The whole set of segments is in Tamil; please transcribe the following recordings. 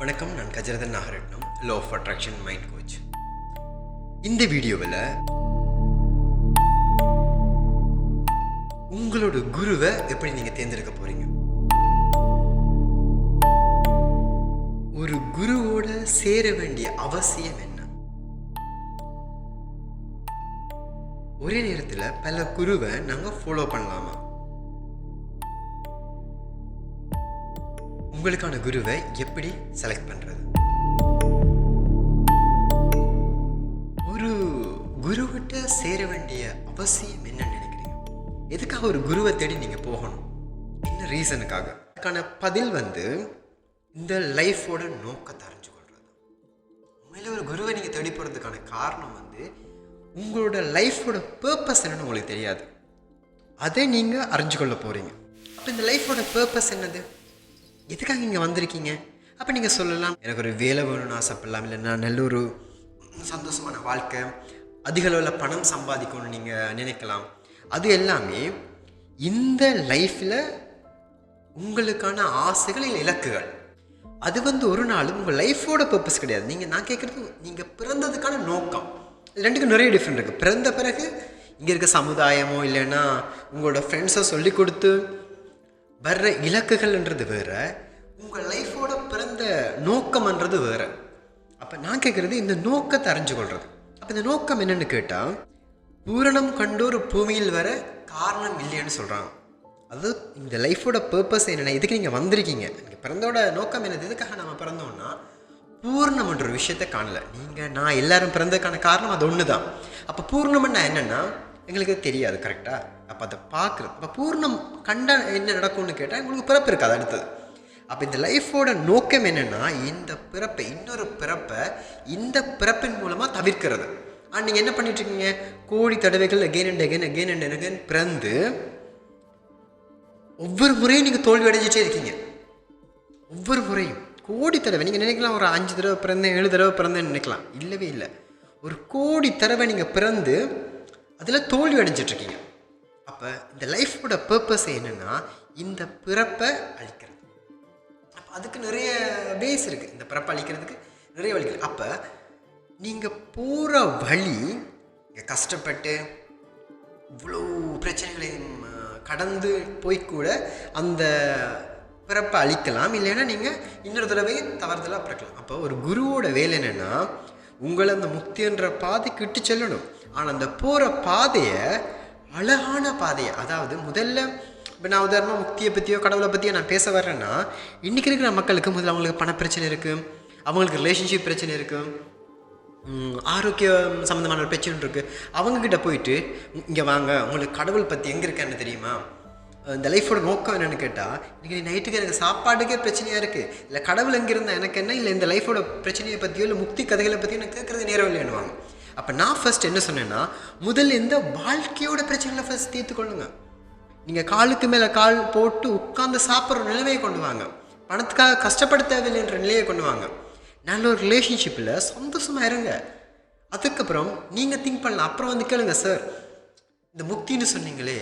வணக்கம் நான் Gajarathan Nagaratnam law of attraction mind coach இந்த வீடியோவில் உங்களோட குருவை எப்படி நீங்கள் தேர்ந்தெடுக்க போகிறீங்க ஒரு குருவோட சேர வேண்டிய அவசியம் என்ன? ஒரே நேரத்தில் பல குருவை நாங்கள் ஃபாலோ பண்ணலாமா? உங்களுக்கான குருவை எப்படி செலக்ட் பண்ணுறது ஒரு குருவிட்ட சேர வேண்டிய அவசியம் என்னன்னு நினைக்கிறீங்க? எதுக்காக ஒரு குருவை தேடி நீங்கள் போகணும்? என்ன ரீசனுக்காக அதுக்கான பதில் வந்து இந்த லைஃபோட நோக்கத்தை அறிஞ்சு கொள்வது உண்மையில் ஒரு குருவை நீங்கள் தேடி போகிறதுக்கான காரணம் வந்து உங்களோட லைஃபோட பர்பஸ் என்னன்னு உங்களுக்கு தெரியாது. அதை நீங்கள் அறிஞ்சு கொள்ள போகிறீங்க அப்போ இந்த லைஃபோட பர்பஸ் என்னது? எதுக்காக இங்கே வந்திருக்கீங்க? அப்போ நீங்கள் சொல்லலாம். எனக்கு ஒரு வேலை வேணும்னு ஆசைப்படலாம் இல்லைன்னா நல்ல ஒரு சந்தோஷமான வாழ்க்கை அதிக அளவில் பணம் சம்பாதிக்கணும்னு நீங்கள் நினைக்கலாம். அது எல்லாமே இந்த லைஃப்பில் உங்களுக்கான ஆசைகள் இல்லை இலக்குகள். அது வந்து ஒரு நாளும் உங்கள் லைஃபோட பர்பஸ் கிடையாது. நீங்கள் நான் கேட்குறது நீங்கள் பிறந்ததுக்கான நோக்கம். இது ரெண்டுக்கும் நிறைய டிஃப்ரெண்ட் இருக்குது பிறந்த பிறகு இங்கே இருக்க சமுதாயமோ இல்லைன்னா உங்களோட ஃப்ரெண்ட்ஸை சொல்லி கொடுத்து வர்ற இலக்குகள்ன்றது வேற உங்கள் லைஃபோட பிறந்த நோக்கம்ன்றது வேற. அப்போ நான் கேட்குறது இந்த நோக்கத்தை அறிஞ்சு கொள்வது அப்போ இந்த நோக்கம் என்னன்னு கேட்டால் பூரணம் கண்டோர் பூமியில் வர காரணம் இல்லைன்னு சொல்கிறாங்க அது இந்த லைஃபோட பர்பஸ் என்னென்ன எதுக்கு நீங்கள் வந்திருக்கீங்க. நீங்கள் பிறந்தோட நோக்கம் என்னது எதுக்காக நம்ம பிறந்தோம்னா பூர்ணம்ன்ற ஒரு விஷயத்தை காணல. நீங்கள் நான் எல்லாரும் பிறந்ததுக்கான காரணம் அது ஒன்று தான் அப்போ பூர்ணம்னா என்னென்னா எங்களுக்கு தெரியாது கரெக்டாக அப்போ அதை பார்க்குறது அப்போ பூர்ணம் கண்ட என்ன நடக்கும்னு கேட்டால் உங்களுக்கு பிறப்பு இருக்காது அடுத்தது. அப்போ இந்த லைஃபோட நோக்கம் என்னென்னா இந்த பிறப்பை இன்னொரு பிறப்பை இந்த பிறப்பின் மூலமாக தவிர்க்கிறது. ஆனால் நீங்கள் என்ன பண்ணிட்டு இருக்கீங்க? கோடி தடவைகள் again and again again and again பிறந்து ஒவ்வொரு முறையும் நீங்கள் தோல்வி அடைஞ்சிட்டே இருக்கீங்க. ஒவ்வொரு முறையும். கோடி தடவை நீங்கள் நினைக்கலாம் ஒரு அஞ்சு தடவை பிறந்தேன் ஏழு தடவை பிறந்தேன்னு நினைக்கலாம். இல்லவே இல்லை. ஒரு கோடி தடவை நீங்கள் பிறந்து அதில் தோல்வி அடைஞ்சிட்ருக்கீங்க அப்போ இந்த லைஃபோட பர்பஸ் என்னென்னா இந்த பிறப்பை அழிக்கிறது. அப்போ அதுக்கு நிறைய பேஸ் இருக்குது இந்த பிறப்பை அழிக்கிறதுக்கு நிறைய வழிகள். அப்போ நீங்கள் போகிற வழி இங்கே கஷ்டப்பட்டு இவ்வளோ பிரச்சனைகளையும் கடந்து போய் கூட அந்த பிறப்பை அழிக்கலாம். இல்லைன்னா நீங்கள் இன்னொரு தடவை தவறுதலாக பிறக்கலாம். அப்போ ஒரு குருவோட வேலை என்னென்னா உங்களை அந்த முக்தின்ற பாதைக்கு இட்டு செல்லணும். ஆனால் அந்த போகிற பாதையை அழகான பாதையை அதாவது முதல்ல இப்போ நான் உதாரணமாக முக்தியை பற்றியோ கடவுளை பற்றியோ நான் பேச வர்றேன்னா இன்றைக்கி இருக்கிற மக்களுக்கு முதல்ல அவங்களுக்கு பண பிரச்சனை இருக்குது அவங்களுக்கு ரிலேஷன்ஷிப் பிரச்சனை இருக்குது ஆரோக்கியம் சம்மந்தமான ஒரு பிரச்சனை இருக்குது அவங்கக்கிட்ட போயிட்டு இங்கே வாங்க உங்களுக்கு கடவுள் பற்றி எங்கே இருக்கான்னு தெரியுமா? இந்த லைஃபோட நோக்கம் என்னென்னு கேட்டால் இன்றைக்கி நைட்டுக்கு எனக்கு சாப்பாட்டுக்கே பிரச்சனையாக இருக்குது இல்லை கடவுள் எங்கே இருந்தால் எனக்கு என்ன? இல்லை இந்த லைஃபோட பிரச்சனையை பற்றியோ இல்லை முக்தி கதைகளை பற்றியோ எனக்கு கேட்குறது நேரம் இல்லைன்னுவாங்க. அப்போ நான் ஃபர்ஸ்ட் என்ன சொன்னேன்னா முதல்ல இந்த வாழ்க்கையோட பிரச்சனைகளை ஃபர்ஸ்ட் தீர்த்துக்கொள்ளுங்க நீங்கள் காலுக்கு மேலே கால் போட்டு உட்கார்ந்து சாப்பிட்ற நிலைமையை கொண்டு வாங்க. பணத்துக்காக கஷ்டப்பட தேவையில்லைன்ற நிலையை கொண்டு வாங்க. நல்ல ஒரு ரிலேஷன்ஷிப்பில் சந்தோஷமாக இருங்க. அதுக்கப்புறம் நீங்கள் திங்க் பண்ணலாம். அப்புறம் வந்து கேளுங்க சார் இந்த முக்தின்னு சொன்னீங்களே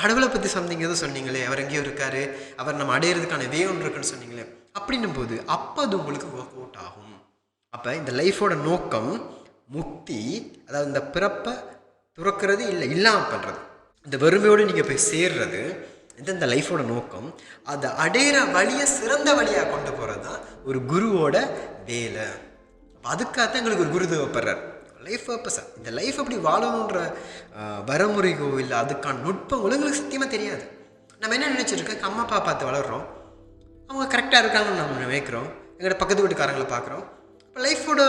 கடவுளை பற்றி சம்திங் எதுவும் சொன்னீங்களே அவர் எங்கேயோ இருக்கார் அவர் நம்ம அடையிறதுக்கான வே ஒன்று இருக்குன்னு சொன்னீங்களே அப்படின்னும் போது அப்போ அது உங்களுக்கு ஒர்க் அவுட் ஆகும். அப்போ இந்த லைஃபோட நோக்கம் முக்தி அதாவது இந்த பிறப்பை துறக்கிறது இல்லை இல்லாமல் பண்ணுறது இந்த வறுமையோடு நீங்கள் போய் சேர்றது இந்த லைஃபோட நோக்கம் அதை அடையிற வழியை சிறந்த வழியாக கொண்டு போகிறது தான் ஒரு குருவோட வேலை. அதுக்காக அதுக்காகத்தான் எங்களுக்கு ஒரு குரு தேவைப்படுறார். லைஃப் பர்பஸாக இந்த லைஃப் அப்படி வாழணுன்ற வரமுறைகோ வரமுறையோ இல்லை அதுக்கான நுட்பங்களோ எங்களுக்கு சத்தியமாக தெரியாது. நம்ம என்ன நினச்சிருக்கோம்? அம்மா அப்பா பார்த்து வளர்கிறோம் அவங்க கரெக்டாக இருக்காங்கன்னு நம்ம நினைக்கிறோம். எங்களோட பக்கத்து வீட்டுக்காரங்களை பார்க்குறோம். இப்போ லைஃபோட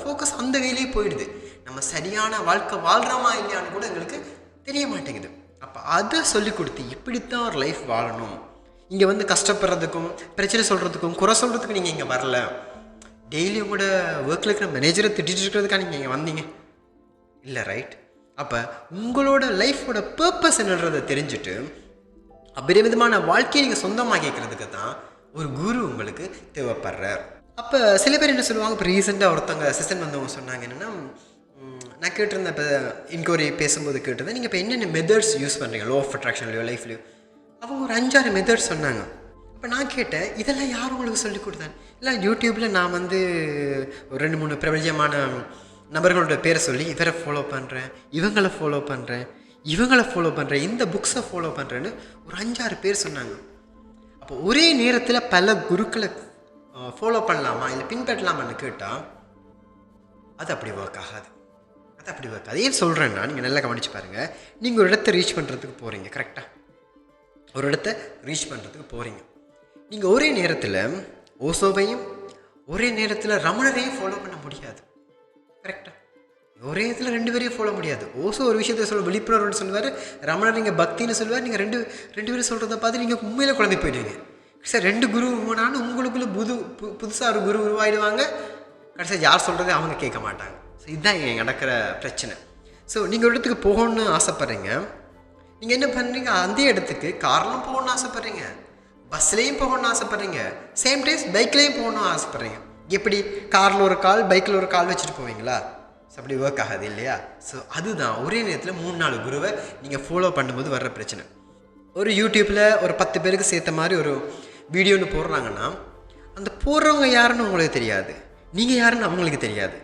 ஃபோக்கஸ் அந்த வேலையே போயிடுது. நம்ம சரியான வாழ்க்கை வாழ்கிறோமா இல்லையான்னு கூட எங்களுக்கு தெரிய மாட்டேங்குது. அப்போ அதை சொல்லி கொடுத்து இப்படித்தான் ஒரு லைஃப் வாழணும். இங்கே வந்து கஷ்டப்படுறதுக்கும் பிரச்சனை சொல்கிறதுக்கும் குறை சொல்கிறதுக்கும் நீங்கள் இங்கே வரல. டெய்லி உங்களோட ஒர்க்கில் இருக்கிற மேனேஜரை திட்டிகிட்டு இருக்கிறதுக்காக நீங்கள் இங்கே வந்தீங்க. இல்லை ரைட் அப்போ உங்களோட லைஃபோட பர்பஸ் என்னன்றதை தெரிஞ்சுட்டு அபரிமிதமான வாழ்க்கையை நீங்கள் சொந்தமாக கேட்குறதுக்கு தான் ஒரு குரு உங்களுக்கு தேவைப்படுறார். அப்போ சில பேர் என்ன சொல்லுவாங்க? இப்போ ரீசெண்டாக ஒருத்தவங்க அசிஸ்டன்ட் வந்தவங்க சொன்னாங்க என்னென்னா நான் கேட்டிருந்தேன் இப்போ இன்கொயரி பேசும்போது கேட்டிருந்தேன் நீங்கள் இப்போ என்னென்ன மெத்தட்ஸ் யூஸ் பண்ணுறீங்க லோ ஆஃப் அட்ராக்ஷன்லையோ லைஃப்லையோ அவங்க ஒரு அஞ்சாறு மெத்தட்ஸ் சொன்னாங்க. இப்போ நான் கேட்டேன் இதெல்லாம் யார் உங்களுக்கு சொல்லி கொடுத்தேன் இல்லை யூடியூப்பில் நான் வந்து ஒரு ரெண்டு மூணு பிரபலியமான நபர்களோட பேரை சொல்லி இவரை ஃபாலோ பண்ணுறேன் இவங்களை ஃபாலோ பண்ணுறேன் இவங்களை ஃபாலோ பண்ணுறேன் இந்த புக்ஸை ஃபாலோ பண்ணுறேன்னு ஒரு அஞ்சாறு பேர் சொன்னாங்க. அப்போ ஒரே நேரத்தில் பல குருக்களை ஃபாலோ பண்ணலாமா? இல்லை பின்பற்றலாமான்னு கேட்டால் அது அப்படி ஒர்க் ஆகாது. அது அப்படி ஒர்க் ஆகாது. ஏன் சொல்கிறேன்னா நீங்கள் நல்லா கவனிச்சு பாருங்கள் நீங்கள் ஒரு இடத்த ரீச் பண்ணுறதுக்கு போகிறீங்க கரெக்டாக ஒரு இடத்த ரீச் பண்ணுறதுக்கு போகிறீங்க நீங்கள் ஒரே நேரத்தில் ஓசோவையும் ஒரே நேரத்தில் ரமணரையும் ஃபாலோ பண்ண முடியாது. கரெக்டாக ஒரே இடத்துல ரெண்டு பேரையும் ஃபாலோ முடியாது. ஓசோ ஒரு விஷயத்த சொல்ல விழிப்புணர்வுன்னு சொல்லுவார். ரமணர் நீங்கள் பக்தின்னு சொல்லுவார். நீங்கள் ரெண்டு ரெண்டு பேரும் சொல்கிறத பார்த்து நீங்கள் உண்மையில குழந்தை போயிடுவீங்க. சார் ரெண்டு குரு போனாலும் உங்களுக்குள்ள புது பு புதுசாக ஒரு குரு உருவாயிடுவாங்க. கடைசியாக யார் சொல்கிறதே அவங்க கேட்க மாட்டாங்க. ஸோ இதுதான் இங்கே நடக்கிற பிரச்சனை. ஸோ நீங்கள் ஒரு இடத்துக்கு போகணும்னு ஆசைப்பட்றீங்க. நீங்கள் என்ன பண்ணுறீங்க அந்த இடத்துக்கு கார்லாம் போகணும்னு ஆசைப்பட்றீங்க. பஸ்லேயும் போகணும்னு ஆசைப்பட்றீங்க. சேம் டைம்ஸ் பைக்லேயும் போகணும்னு ஆசைப்பட்றீங்க. எப்படி? காரில் ஒரு கால் பைக்கில் ஒரு கால் வச்சுட்டு போவீங்களா? ஸோ அப்படி ஒர்க் ஆகாது இல்லையா? ஸோ அதுதான். ஒரே நேரத்தில் மூணு நாலு குருவை நீங்கள் ஃபாலோ பண்ணும்போது வர்ற பிரச்சனை. ஒரு யூடியூப்பில் ஒரு பத்து பேருக்கு சேர்த்த மாதிரி ஒரு வீடியோன்னு போடுறாங்கன்னா அந்த போடுறவங்க யாருன்னு உங்களுக்கு தெரியாது. நீங்கள் யாருன்னு அவங்களுக்கு தெரியாது.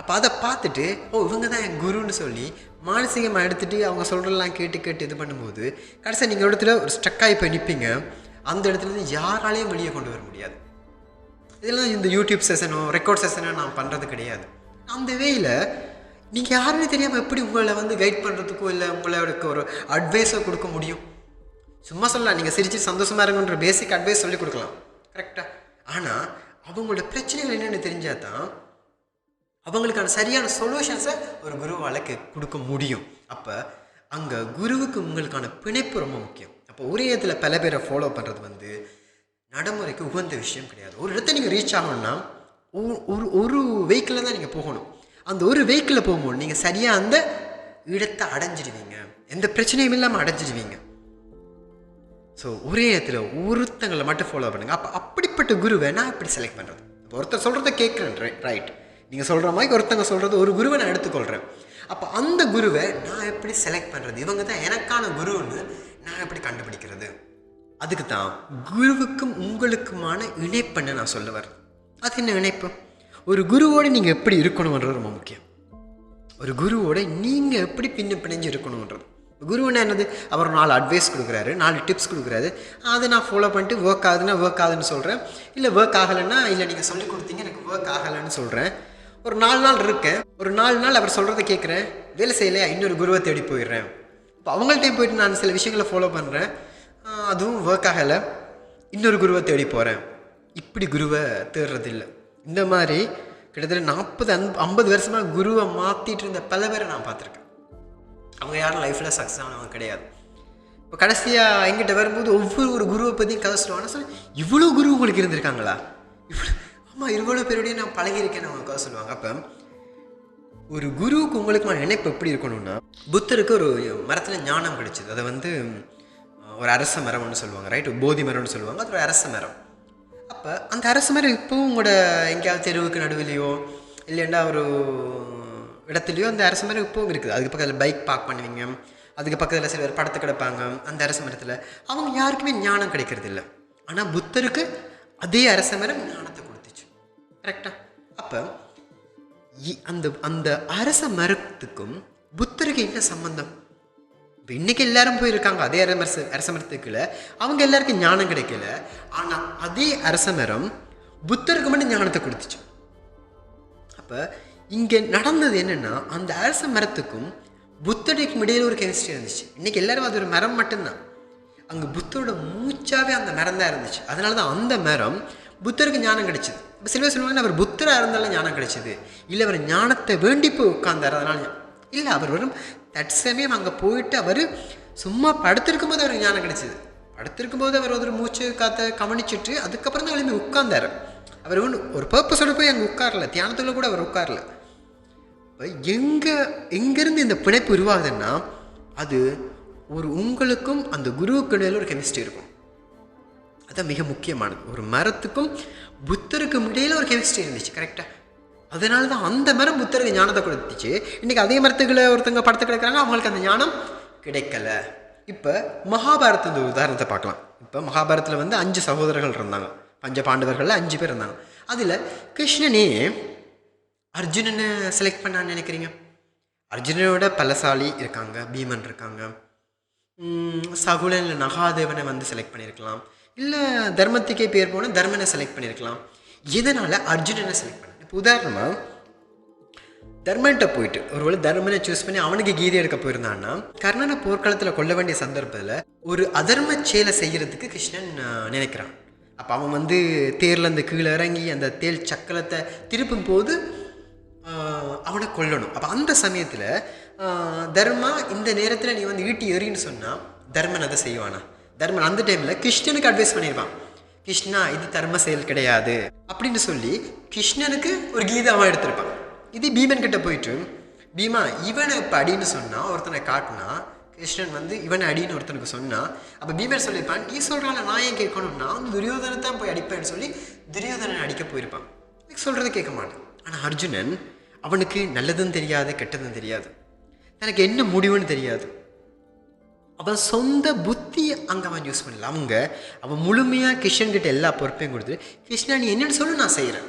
அப்போ அதை பார்த்துட்டு ஓ இவங்க தான் என் குருன்னு சொல்லி மானசீகமாக எடுத்துகிட்டு அவங்க சொல்கிறதெல்லாம் கேட்டு கேட்டு இது பண்ணும்போது கடைசியாக நீங்கள் இடத்துல ஒரு ஸ்டக்காகி போய் நிற்பீங்க அந்த இடத்துல இருந்து யாராலையும் வெளியே கொண்டு வர முடியாது. இதெல்லாம் இந்த யூடியூப் செஷனோ ரெக்கார்ட் செஷனோ நான் பண்ணுறது கிடையாது. அந்த வேயில் நீங்கள் யாருன்னு தெரியாமல் எப்படி உங்களை வந்து கைட் பண்ணுறதுக்கோ இல்லை உங்களுக்கு ஒரு அட்வைஸோ கொடுக்க முடியும்? சும்மா சொல்லலாம் நீங்கள் சிரித்து சந்தோஷமாக இருங்கன்ற பேசிக் அட்வைஸ் சொல்லி கொடுக்கலாம். கரெக்டாக ஆனால் அவங்களோட பிரச்சனைகள் என்னென்னு தெரிஞ்சால் தான் அவங்களுக்கான சரியான சொல்யூஷன்ஸை ஒரு குருவால் கொடுக்க முடியும். அப்போ அங்கே குருவுக்கு உங்களுக்கான பிணைப்பு ரொம்ப முக்கியம். அப்போ ஒரே இடத்துல பல பேரை ஃபாலோ பண்ணுறது வந்து நடைமுறைக்கு உகந்த விஷயம் கிடையாது. ஒரு இடத்த நீங்கள் ரீச் ஆகணும்னா ஒரு- ஒரு ஒரு வெஹிக்கிளில் தான் நீங்கள் போகணும். அந்த ஒரு வெஹிக்கிளில் போகும்போது நீங்கள் சரியாக அந்த இடத்தை அடைஞ்சிடுவீங்க. எந்த பிரச்சனையும் இல்லாமல் அடைஞ்சிடுவீங்க. ஸோ ஒரே இடத்துல ஒருத்தங்களை மட்டும் ஃபாலோ பண்ணுங்க. அப்போ அப்படிப்பட்ட குருவை நான் எப்படி செலக்ட் பண்ணுறது இப்போ ஒருத்தர் சொல்கிறத கேட்குறேன் ரைட் நீங்கள் சொல்கிற மாதிரி ஒருத்தங்க சொல்கிறது ஒரு குருவை நான் எடுத்துக்கொள்கிறேன் அப்போ அந்த குருவை நான் எப்படி செலக்ட் பண்ணுறது இவங்க தான் எனக்கான குருன்னு நான் எப்படி கண்டுபிடிக்கிறது? அதுக்கு தான் குருவுக்கும் உங்களுக்குமான இணைப்புன்னு நான் சொல்ல வரேன் அது என்ன இணைப்பு? ஒரு குருவோடு நீங்கள் எப்படி இருக்கணுன்றது ரொம்ப முக்கியம். ஒரு குருவோட நீங்கள் எப்படி பின்ன பிணைஞ்சு இருக்கணுன்றது குருவுன்னா என்னது? அவர் நாலு அட்வைஸ் கொடுக்குறாரு நாலு டிப்ஸ் கொடுக்குறாரு. அதை நான் ஃபாலோ பண்ணிட்டு ஒர்க் ஆகுதுன்னா ஒர்க் ஆகுதுன்னு சொல்கிறேன் இல்லை ஒர்க் ஆகலைன்னா இல்லை நீங்கள் சொல்லி கொடுத்தீங்க எனக்கு ஒர்க் ஆகலைன்னு சொல்கிறேன் ஒரு நாலு நாள் இருக்கேன். ஒரு நாலு நாள் அவர் சொல்கிறத கேட்குறேன். வேலை செய்யலையா இன்னொரு குருவை தேடி போயிடுறேன். இப்போ அவங்கள்ட்டையும் போயிட்டு நான் சில விஷயங்களை ஃபாலோ பண்ணுறேன் அதுவும் ஒர்க் ஆகலை. இன்னொரு குருவை தேடி போகிறேன் இப்படி குருவை தேடுறதில்ல. இந்த மாதிரி கிட்டத்தட்ட நாற்பது அன் ஐம்பது வருஷமாக குருவை மாற்றிட்டு இருந்த பல பேரை நான் பார்த்துருக்கேன். அவங்க யாரும் லைஃப்பில் சக்ஸஸ் ஆனவங்க கிடையாது. இப்போ கடைசியாக எங்கிட்ட வரும்போது ஒவ்வொரு ஒரு குருவை பற்றியும் கதை சொல்லுவாங்க. சொல்லி இவ்வளோ குரு உங்களுக்கு இருந்திருக்காங்களா? இவ்வளோ ஆமாம் இவ்வளோ பேருடையும் நான் பழகியிருக்கேன்னு அவங்க கதை சொல்லுவாங்க. அப்போ ஒரு குருவுக்கு உங்களுக்குமான நினைப்பு எப்படி இருக்கணும்னா புத்தருக்கு ஒரு மரத்தில் ஞானம் கிடைச்சிது. அதை வந்து ஒரு அரச மரம்னு சொல்லுவாங்க ரைட் போதி மரம்னு சொல்லுவாங்க. அது ஒரு அரச மரம். அப்போ அந்த அரச மரம் இப்போவும் உங்களோட எங்கேயாவது தெருவுக்கு நடுவிலையோ இல்லைன்னா ஒரு இடத்துலையோ அந்த அரச மரம் இப்போவும் இருக்குது. அதுக்கு பக்கத்தில் பைக் பார்க் பண்ணுவீங்க. அதுக்கு பக்கத்தில் சில பேர் படத்து கிடப்பாங்க. அந்த அரச மரத்தில் அவங்க யாருக்குமே ஞானம் கிடைக்கிறது இல்லை ஆனால் புத்தருக்கு அதே அரச மரம் ஞானத்தை கொடுத்துச்சு. கரெக்டாக அப்போ அந்த அந்த அரச மரத்துக்கும் புத்தருக்கு என்ன சம்மந்தம் இப்போ இன்னைக்கு எல்லாரும் போயிருக்காங்க. அதே அரச அரச மரத்துக்குள்ள அவங்க எல்லாருக்கும் ஞானம் கிடைக்கல. ஆனால் அதே அரச மரம் புத்தருக்கு மட்டும் ஞானத்தை கொடுத்துச்சு. அப்போ இங்கே நடந்தது என்னென்னா அந்த அரச மரத்துக்கும் புத்தருக்கும் இடையில ஒரு கெமிஸ்ட்ரி இருந்துச்சு. இன்றைக்கி எல்லாரும் அது ஒரு மரம் மட்டும்தான். அங்கே புத்தரோட மூச்சாவே அந்த மரம் தான் இருந்துச்சு. அதனால தான் அந்த மரம் புத்தருக்கு ஞானம் கிடைச்சிது. இப்போ சில பேர் சொல்லுவாங்க அவர் புத்தராக இருந்தாலும் ஞானம் கிடைச்சிது. இல்லை அவர் ஞானத்தை வேண்டி போய் உட்கார்ந்தார் அதனால இல்லை அவர் வரும் தற்சமயம் அங்கே போயிட்டு அவர் சும்மா படுத்திருக்கும் போது அவருக்கு ஞானம் கிடைச்சிது. படுத்திருக்கும் போது அவர் ஒரு மூச்சு காத்த கவனிச்சிட்டு அதுக்கப்புறம் தான் எழுப்பி உட்கார்ந்தார். அவர் ஒன்று ஒரு பர்பஸோடு போய் அங்கே உட்காரல. தியானத்தில் கூட அவர் உட்காரல. எங்கே எங்கேருந்து இந்த பிணைப்பு உருவாகுதுன்னா அது ஒரு உங்களுக்கும் அந்த குருவுக்கு இடையில் ஒரு கெமிஸ்ட்ரி இருக்கும். அதுதான் மிக முக்கியமானது. ஒரு மரத்துக்கும் புத்தருக்கும் இடையில ஒரு கெமிஸ்ட்ரி இருந்துச்சு கரெக்டாக அதனால தான் அந்த மரம் புத்தருக்கு ஞானத்தை கொடுத்துச்சு. இன்றைக்கி அதே மரத்துக்குள்ள ஒருத்தங்க படத்து கிடைக்கிறாங்க அவங்களுக்கு அந்த ஞானம் கிடைக்கல. இப்போ மகாபாரதத்தின் உதாரணத்தை பார்க்கலாம். இப்போ மகாபாரத்தில் வந்து அஞ்சு சகோதரர்கள் இருந்தாங்க. பஞ்ச பாண்டவர்களில் அஞ்சு பேர் இருந்தாங்க. அதில் கிருஷ்ணனே அர்ஜுனனை செலக்ட் பண்ணான்னு நினைக்கிறீங்க? அர்ஜுனனோட பலசாலி இருக்காங்க பீமன் இருக்காங்க. சகுலன் இல்லை நகாதேவனை வந்து செலக்ட் பண்ணியிருக்கலாம் இல்லை தர்மத்துக்கே பேர் போன தர்மனை செலக்ட் பண்ணியிருக்கலாம் இதனால் அர்ஜுனனை செலக்ட் பண்ண. இப்போ உதாரணமாக தர்மன்கிட்ட போயிட்டு ஒருவேளை தர்மனை சூஸ் பண்ணி அவனுக்கு கீதை எடுக்க போயிருந்தான்னா கர்ணனை போர்க்களத்தில் கொல்ல வேண்டிய சந்தர்ப்பத்தில் ஒரு அதர்ம செயலை செய்கிறதுக்கு கிருஷ்ணன் நினைக்கிறான். அப்போ அவன் வந்து தேர்லேருந்து கீழே இறங்கி அந்த தேல் சக்கரத்தை திருப்பும் போது அவனை கொல்லணும். அப்போ அந்த சமயத்தில் தர்மா இந்த நேரத்தில் நீ வந்து ஈட்டி எறின்னு சொன்னால் தர்மன் அதை செய்வானா? தர்மன் அந்த டைமில் கிருஷ்ணனுக்கு அட்வைஸ் பண்ணியிருப்பான் கிருஷ்ணா இது தர்ம செயல் கிடையாது. அப்படின்னு சொல்லி கிருஷ்ணனுக்கு ஒரு கீதாவாக எடுத்திருப்பான். இது பீமன் கிட்ட போயிட்டு பீமா இவனை இப்போ அடின்னு சொன்னால் ஒருத்தனை காட்டினா கிருஷ்ணன் வந்து இவனை அடின்னு ஒருத்தனுக்கு சொன்னால் அப்போ பீமன் சொல்லியிருப்பான் நீ சொல்கிறால நான் ஏன் கேட்கணும்? நான் வந்து துரியோதனை தான் போய் அடிப்பேன்னு சொல்லி துரியோதனன் அடிக்க போயிருப்பான். சொல்கிறது கேட்க மாட்டேன். ஆனால் அர்ஜுனன் அவனுக்கு நல்லதும் தெரியாது கெட்டதும் தெரியாது. தனக்கு என்ன முடிவுன்னு தெரியாது. அவன் சொந்த புத்தியை அங்கே அவன் யூஸ் பண்ணல. அவங்க அவன் முழுமையாக கிருஷ்ணன்கிட்ட எல்லா பொறுப்பையும் கொடுத்து கிருஷ்ணா நீ என்னன்னு சொல்லு நான் செய்கிறேன்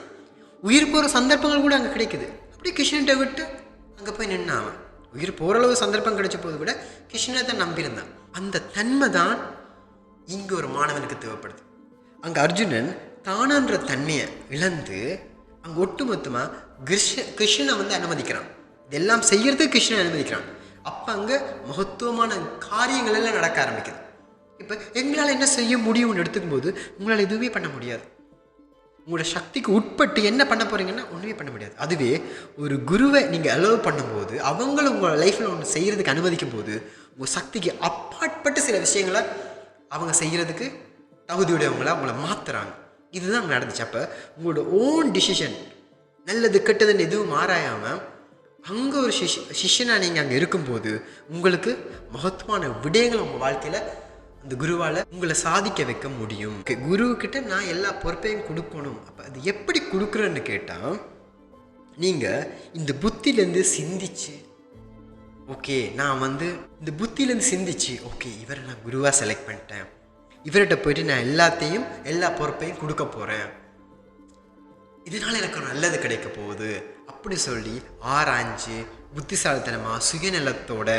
உயிர் போகிற சந்தர்ப்பங்கள் கூட அங்கே கிடைக்குது. அப்படியே கிருஷ்ணன்கிட்ட விட்டு அங்கே போய் நின்னான் அவன். உயிர் போகிற அளவு சந்தர்ப்பம் கிடைச்ச போது கூட கிருஷ்ணனை தான் நம்பியிருந்தான். அந்த தன்மை தான் இங்கே ஒரு மாணவனுக்கு தேவைப்படுது. அங்கே அர்ஜுனன் தானான்ற தன்மையை இழந்து அங்கே ஒட்டுமொத்தமாக கிருஷ்ண கிருஷ்ணனை வந்து அனுமதிக்கிறான். இதெல்லாம் செய்கிறது கிருஷ்ணன் அனுமதிக்கிறான். அப்போ அங்கே மகத்துவமான காரியங்கள் எல்லாம் நடக்க ஆரம்பிக்குது. இப்போ எங்களால் என்ன செய்ய முடியும்னு எடுத்துக்கும் போது உங்களால் எதுவுமே பண்ண முடியாது. உங்களோட சக்திக்கு உட்பட்டு என்ன பண்ண போகிறீங்கன்னா ஒன்றுமே பண்ண முடியாது. அதுவே ஒரு குருவை நீங்கள் அலோவ் பண்ணும்போது அவங்கள உங்கள் லைஃப்பில் ஒன்று செய்கிறதுக்கு அனுமதிக்கும் போது உங்கள் சக்திக்கு அப்பாற்பட்டு சில விஷயங்களை அவங்க செய்கிறதுக்கு தகுதியுடையவங்கள அவங்கள மாற்றுறாங்க இதுதான் அங்கே நடந்துச்சு. அப்போ உங்களோட ஓன் டிசிஷன் நல்லது கெட்டதுன்னு எதுவும் ஆராயாமல் அங்கே ஒரு சிஷ் சிஷ்யனாக நீங்கள் அங்கே இருக்கும்போது உங்களுக்கு மகத்துவமான விடயங்கள் உங்கள் வாழ்க்கையில் அந்த குருவால் உங்களை சாதிக்க வைக்க முடியும். குருக்கிட்ட நான் எல்லா பொறுப்பையும் கொடுக்கணும். அப்போ அது எப்படி கொடுக்குறேன்னு கேட்டால் நீங்கள் இந்த புத்திலேருந்து சிந்திச்சு ஓகே நான் வந்து இந்த புத்தியிலேருந்து சிந்திச்சு ஓகே இவரை நான் குருவாக செலக்ட் பண்ணிட்டேன். இவர்கிட்ட போயிட்டு நான் எல்லாத்தையும் எல்லா பொறுப்பையும் கொடுக்க போகிறேன் இதனால் எனக்கு ஒரு நல்லது கிடைக்க போகுது அப்படி சொல்லி ஆராய்ஞ்சு புத்திசாலித்தனமாக சுயநலத்தோட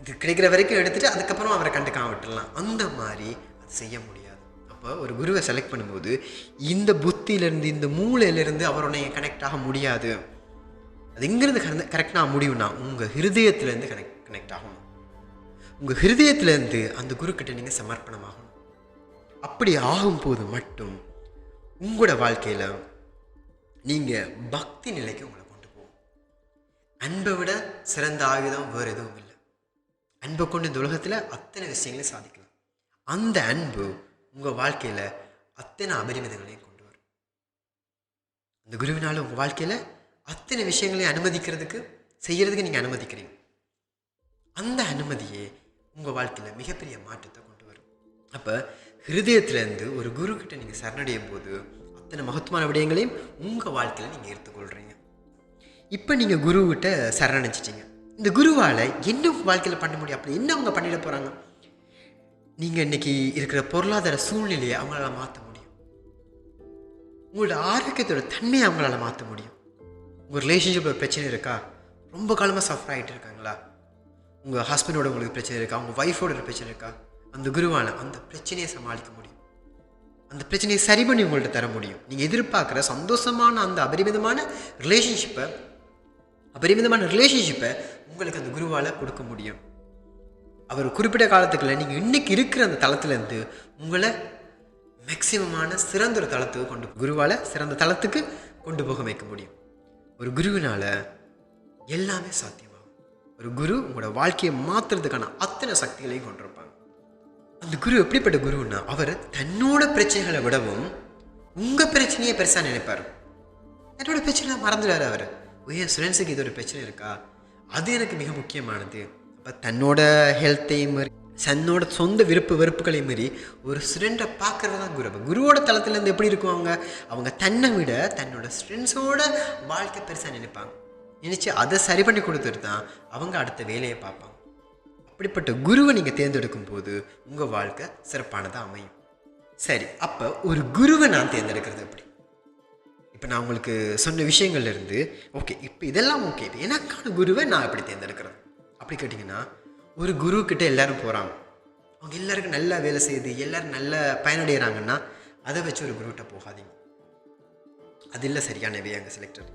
இது கிடைக்கிற வரைக்கும் எடுத்துட்டு அதுக்கப்புறம் அவரை கண்டுக்காம விட்டுடலாம். அந்த மாதிரி அது செய்ய முடியாது. அப்போ ஒரு குருவை செலக்ட் பண்ணும்போது இந்த புத்தியிலேருந்து இந்த மூளையிலேருந்து அவருடைய கனெக்ட் ஆக முடியாது. அது எங்கேருந்து கரெக்ட் கரெக்டாக ஆக முடியும்னா உங்கள் ஹிருதயத்துலேருந்து கனெக்ட் கனெக்ட் ஆகணும். உங்கள் ஹிருதயத்துலேருந்து அந்த குருக்கிட்ட நீங்கள் சமர்ப்பணமாகணும். அப்படி ஆகும்போது மட்டும் உங்களோட வாழ்க்கையில் நீங்கள் பக்தி நிலைக்கு உங்களை கொண்டு போகும் அன்பை விட சிறந்த ஆயுதம் வேறு எதுவும் இல்லை. அன்பை கொண்டு இந்த உலகத்தில் அத்தனை விஷயங்களையும் சாதிக்கலாம். அந்த அன்பு உங்கள் வாழ்க்கையில் அத்தனை அபரிமிதங்களையும் கொண்டு வரும். அந்த குருவினால் உங்கள் வாழ்க்கையில் அத்தனை விஷயங்களையும் அனுமதிக்கிறதுக்கு செய்யறதுக்கு நீங்கள் அனுமதிக்கிறீங்க. அந்த அனுமதியே உங்கள் வாழ்க்கையில் மிகப்பெரிய மாற்றத்தை கொண்டு வரும். அப்போ ஹிருதயத்திலேருந்து ஒரு குரு கிட்ட நீங்கள் சரணடையும் போது அத்தனை மகத்துவமான விடயங்களையும் உங்கள் வாழ்க்கையில் நீங்கள் எடுத்துக்கொள்கிறீங்க இப்போ நீங்கள் குருக்கிட்ட சரணடைச்சிட்டீங்க இந்த குருவால் என்ன வாழ்க்கையில் பண்ண முடியும்? அப்படி என்ன அவங்க பண்ணிட போகிறாங்க நீங்கள் இன்னைக்கு இருக்கிற பொருளாதார சூழ்நிலையை அவங்களால மாற்ற முடியும். உங்களோட ஆரோக்கியத்தோட தன்மையை அவங்களால மாற்ற முடியும். உங்கள் ரிலேஷன்ஷிப்பில் ஒரு பிரச்சனை இருக்கா? ரொம்ப காலமாக சஃபர் ஆகிட்டு இருக்காங்களா? உங்கள் ஹஸ்பண்டோட உங்களுக்கு பிரச்சனை இருக்கா? உங்கள் ஒய்ஃபோட ஒரு பிரச்சனை இருக்கா? அந்த குருவால் அந்த பிரச்சனையை சமாளிக்க முடியும். அந்த பிரச்சனையை சரி பண்ணி உங்கள்கிட்ட தர முடியும். நீங்கள் எதிர்பார்க்குற சந்தோஷமான அந்த அபரிமிதமான ரிலேஷன்ஷிப்பை அபரிமிதமான ரிலேஷன்ஷிப்பை உங்களுக்கு அந்த குருவால் கொடுக்க முடியும். அவர் குறிப்பிட்ட காலத்துக்குள்ள நீங்கள் இன்றைக்கி இருக்கிற அந்த தளத்துலேருந்து உங்களை மேக்சிமமான சிறந்த ஒரு தளத்துக்கு கொண்டு குருவால் சிறந்த தளத்துக்கு கொண்டு போக வைக்க முடியும். ஒரு குருவினால் எல்லாமே சாத்தியமாகும். ஒரு குரு உங்களோட வாழ்க்கையை மாற்றுறதுக்கான அத்தனை சக்திகளையும் கொண்டிருப்பாங்க அந்த குரு எப்படிப்பட்ட குருன்னா அவர் தன்னோட பிரச்சனைகளை விடவும் உங்கள் பிரச்சனையை பெருசாக நினைப்பார். என்னோட பிரச்சனை மறந்துடுவார் அவர். ஏன் சுரன்ஸுக்கு இது ஒரு பிரச்சனை இருக்கா? அது எனக்கு மிக முக்கியமானது. அப்போ தன்னோட ஹெல்த்தையும் மாரி தன்னோட சொந்த விருப்பு வெறுப்புகளையும் மாரி ஒரு ஸ்டூடெண்ட்டை பார்க்கறது தான் குரு. அப்போ குருவோட தளத்துலேருந்து எப்படி இருக்கும் அவங்க? அவங்க தன்னை விட தன்னோட ஸ்டூடெண்ட்ஸோட வாழ்க்கை பெருசாக நினைப்பாங்க. நினச்சி அதை சரி பண்ணி கொடுத்துட்டு தான் அவங்க அடுத்த வேலையை பார்ப்பாங்க. அப்படிப்பட்ட குருவை நீங்கள் தேர்ந்தெடுக்கும் போது உங்கள் வாழ்க்கை சிறப்பானதாக அமையும். சரி அப்போ ஒரு குருவை நான் தேர்ந்தெடுக்கிறது எப்படி? இப்போ நான் உங்களுக்கு சொன்ன விஷயங்கள்ல இருந்து ஓகே இப்போ இதெல்லாம் ஓகே இப்போ எனக்கான குருவை நான் எப்படி தேர்ந்தெடுக்கிறது? அப்படி கேட்டிங்கன்னா ஒரு குரு கிட்டே எல்லாரும் போகிறாங்க அவங்க எல்லாருக்கும் நல்லா வேலை செய்யுது எல்லோரும் நல்லா பயனடைகிறாங்கன்னா அதை வச்சு ஒரு குருக்கிட்ட போகாதீங்க. அது இல்லை சரியான வே அங்கே செலக்டர்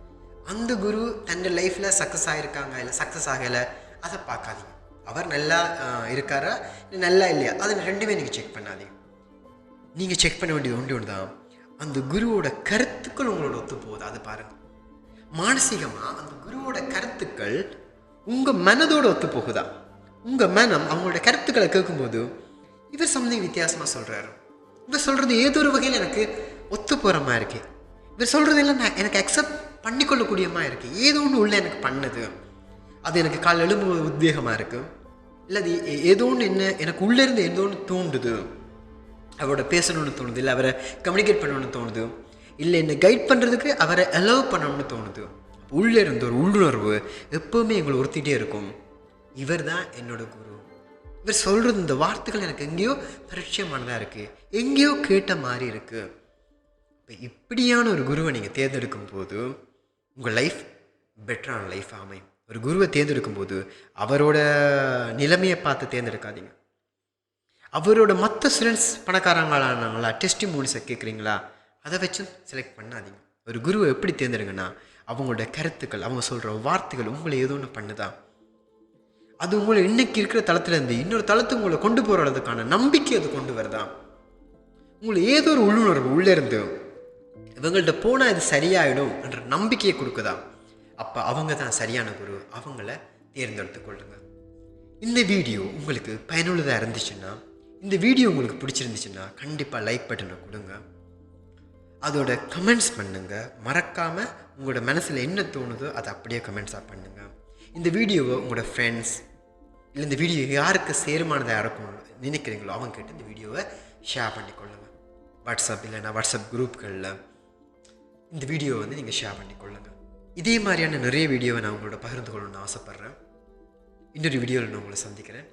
அந்த குரு தன்னோட லைஃப்பில் சக்ஸஸ் ஆகிருக்காங்க இல்லை சக்ஸஸ் ஆகலை அதை பார்க்காதீங்க. அவர் நல்லா இருக்காரா? நல்லா இல்லையா? அதை ரெண்டுமே நீங்கள் செக் பண்ணாதீங்க. நீங்கள் செக் பண்ண வேண்டியது ஒன்று ஒன்று தான். அந்த குருவோட கருத்துக்கள் உங்களோட ஒத்து போகுது. அதை பாருங்கள் மானசீகமாக அந்த குருவோட கருத்துக்கள் உங்கள் மனதோட ஒத்து போகுதா? உங்கள் மனம் அவங்களோட கருத்துக்களை கேட்கும்போது இவர் சம்திங் வித்தியாசமாக சொல்கிறாரு இவர் சொல்கிறது ஏதோ ஒரு வகையில் எனக்கு ஒத்து போகிற மாதிரி இருக்கு. இவர் சொல்கிறதெல்லாம் நான் எனக்கு அக்செப்ட் பண்ணிக்கொள்ளக்கூடியமாக இருக்குது ஏதோ ஒன்று உள்ள எனக்கு பண்ணுது. அது எனக்கு கால் எலும்பு உத்வேகமாக இருக்குது இல்லை அது ஏதோ ஒன்று என்ன எனக்கு உள்ளேருந்து ஏதோ ஒன்று தூண்டுது அவரோட பேசணும்னு தோணுது இல்லை அவரை கம்யூனிகேட் பண்ணணும்னு தோணுது. இல்லை என்னை கைட் பண்ணுறதுக்கு அவரை அலோவ் பண்ணணும்னு தோணுது. உள்ளே இருந்த ஒரு உள்ளுணர்வு எப்போவுமே எங்களை ஒருத்திட்டே இருக்கும். இவர் தான் என்னோட குரு. இவர் சொல்கிறது இந்த வார்த்தைகள் எனக்கு எங்கேயோ பரிச்சயமானதாக இருக்குது எங்கேயோ கேட்ட மாதிரி இருக்குது இப்போ இப்படியான ஒரு குருவை நீங்கள் தேர்ந்தெடுக்கும் போது உங்கள் லைஃப் பெட்டரான லைஃப் அமையும். ஒரு குருவை தேர்ந்தெடுக்கும் போது அவரோட நிலைமையை பார்த்து தேர்ந்தெடுக்காதீங்க. அவரோட மற்ற ஸ்டூடெண்ட்ஸ் பணக்காரங்களானாங்களா டெஸ்டி மூலிஸை கேட்குறீங்களா? அதை வச்சும் செலக்ட் பண்ணாதீங்க. ஒரு குருவை எப்படி தேர்ந்தெடுங்கன்னா அவங்களோட கருத்துக்கள் அவங்க சொல்கிற வார்த்தைகள் உங்களை ஏதோ ஒன்று பண்ணுதா? அது உங்களை இன்னைக்கு இருக்கிற தளத்துலேருந்து இன்னொரு தளத்துக்கு உங்களை கொண்டு போகிறதுக்கான நம்பிக்கை அது கொண்டு வருதா? உங்களை ஏதோ ஒரு உள்ளுணர்வு உள்ளே இருந்து இவங்கள்ட்ட போனால் இது சரியாயிடும் என்ற நம்பிக்கையை கொடுக்குதா? அப்போ அவங்க தான் சரியான குரு. அவங்கள தேர்ந்தெடுத்து கொள்ளுங்க. இந்த வீடியோ உங்களுக்கு பயனுள்ளதாக இருந்துச்சுன்னா இந்த வீடியோ உங்களுக்கு பிடிச்சிருந்துச்சுன்னா கண்டிப்பாக லைக் பட்டனை கொடுங்க. அதோட கமெண்ட்ஸ் பண்ணுங்கள் மறக்காமல் உங்களோட மனசில் என்ன தோணுதோ அதை அப்படியே கமெண்ட்ஸாக பண்ணுங்கள் இந்த வீடியோவை உங்களோட ஃப்ரெண்ட்ஸ் இல்லை இந்த வீடியோ யாருக்கு சேருமானதாக இருக்கும் நினைக்கிறீங்களோ அவங்க கிட்ட இந்த வீடியோவை ஷேர் பண்ணிக்கொள்ளுங்க வாட்ஸ்அப் இல்லைன்னா வாட்ஸ்அப் குரூப்களில் இந்த வீடியோவை வந்து நீங்கள் ஷேர் பண்ணிக்கொள்ளுங்கள் இதே மாதிரியான நிறைய வீடியோவை நான் உங்களோட பகிர்ந்து கொள்ளணும்னு ஆசைப்பட்றேன். இன்னொரு வீடியோவில் நான் உங்களை சந்திக்கிறேன்.